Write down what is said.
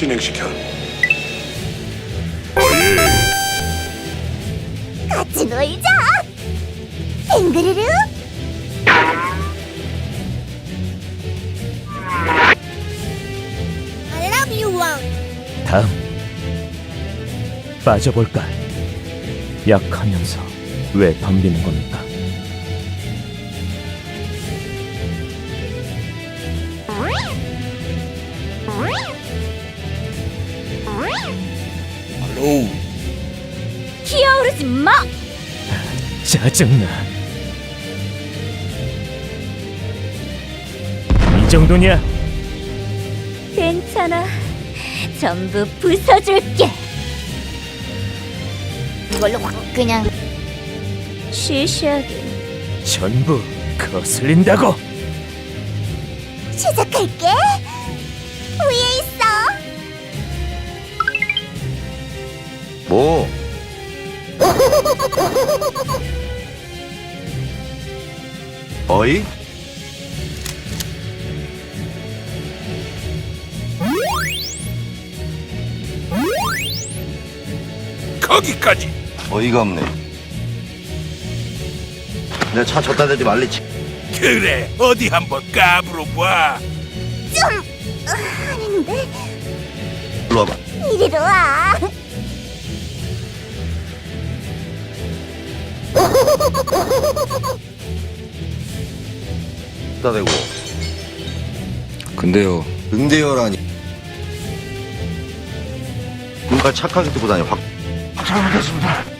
진행시켜. 같이 놀자. 빙그르르. I love you, Wong. 다음 빠져볼까? 약하면서 왜 덤비는 겁니까? 로우. 기어오르지 마. 짜증나. 이 정도냐? 괜찮아. 전부 부숴줄게. 이걸로 확 그냥 시시하게 전부 거슬린다고. 시작할게. 뭐? 어이? 거기까지. 어이가 없네. 내가 차 줬다 대지 말랬지. 그래. 어디 한번 까불어 봐. 좀 어, 아닌데 일로 와봐. 이리로 와. 다 대고. 근데요, 근데요라니. 눈깔 착하게 뜨고 다녀. 확. 확 잘못했습니다.